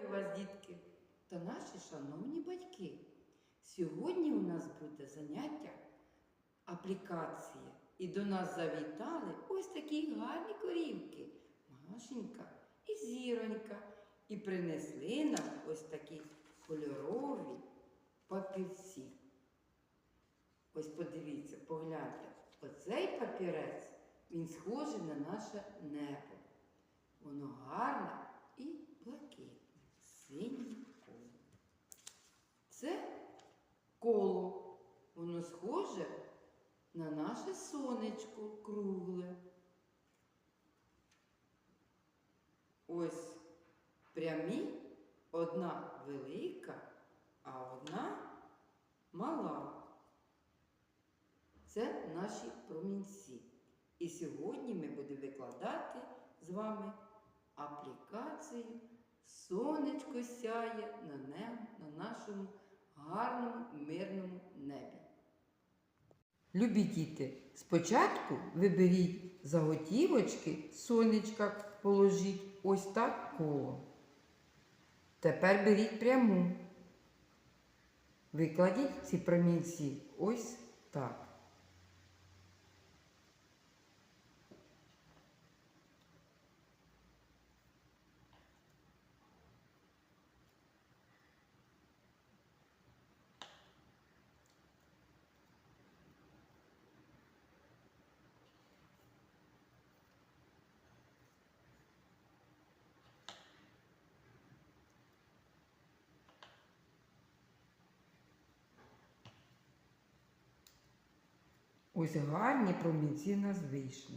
Вітаю вас, дітки, та наші шановні батьки. Сьогодні у нас буде заняття аплікації. І до нас завітали ось такі гарні корівки. Машенька і зіронька. І принесли нам ось такі кольорові папірці. Ось подивіться, погляньте, оцей папірець, він схожий на наше небо. На наше сонечко кругле. Ось прямі, одна велика, а одна мала. Це наші промінці. І сьогодні ми будемо викладати з вами аплікацію Сонечко сяє на небо, на нашому гарному мирному небі. Любі діти, спочатку виберіть заготівочки, сонечка положіть ось так коло. Тепер беріть пряму. Викладіть ці промінці ось так. Ось гарні промінці нас вийшли.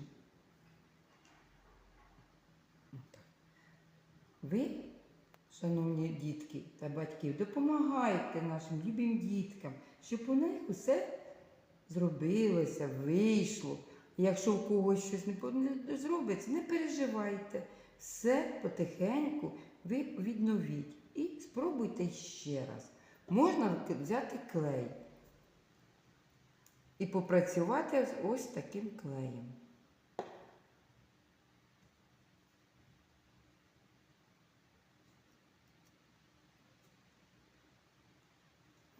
Ви, шановні дітки та батьки, допомагайте нашим любим діткам, щоб у них усе зробилося, вийшло. Якщо в когось щось не зробиться, не переживайте. Все потихеньку ви відновіть і спробуйте ще раз. Можна взяти клей і попрацювати ось таким клеєм.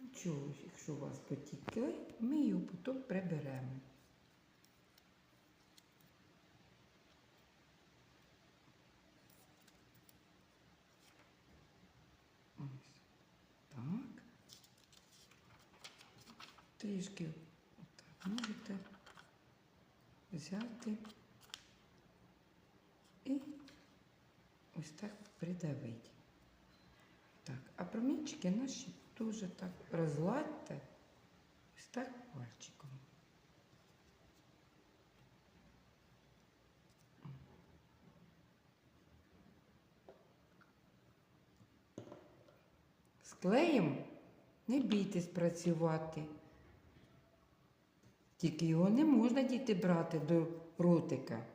Нічого, якщо у вас потік клей, ми його потім приберемо. Ось так. Трішки взяти і ось так придавити. Так, а промінчики наші теж так розладьте ось так пальчиком. З клеєм не бійтесь працювати. Тільки його не можна діти брати до ротика.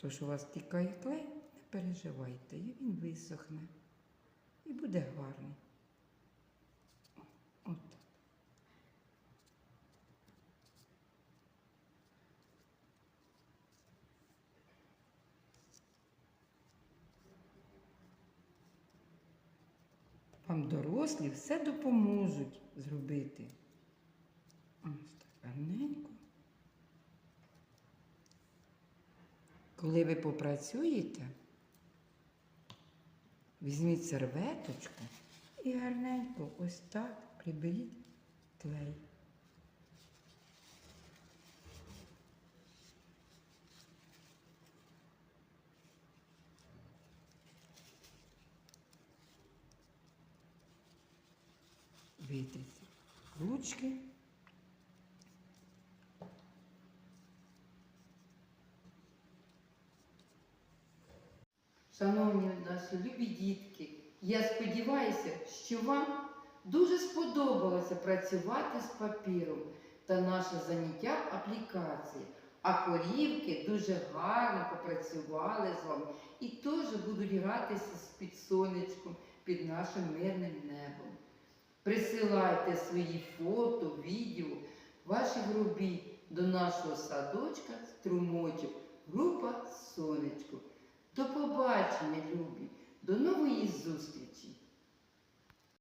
То, що у вас тікає клей, не переживайте, і він висохне. І буде гарний. Вам дорослі все допоможуть зробити. Ось так гарненько. Коли ви попрацюєте, візьміть серветочку і гарненько ось так приберіть клей. Витріть ручки. Шановні наші любі дітки, я сподіваюся, що вам дуже сподобалося працювати з папіром та наше заняття аплікації. А корівки дуже гарно попрацювали з вами і теж будуть гратися з під сонечком, під нашим мирним небом. Присилайте свої фото, відео, ваших робіт до нашого садочка струмочок, група Сонечко. До побачення, любі, до нової зустрічі!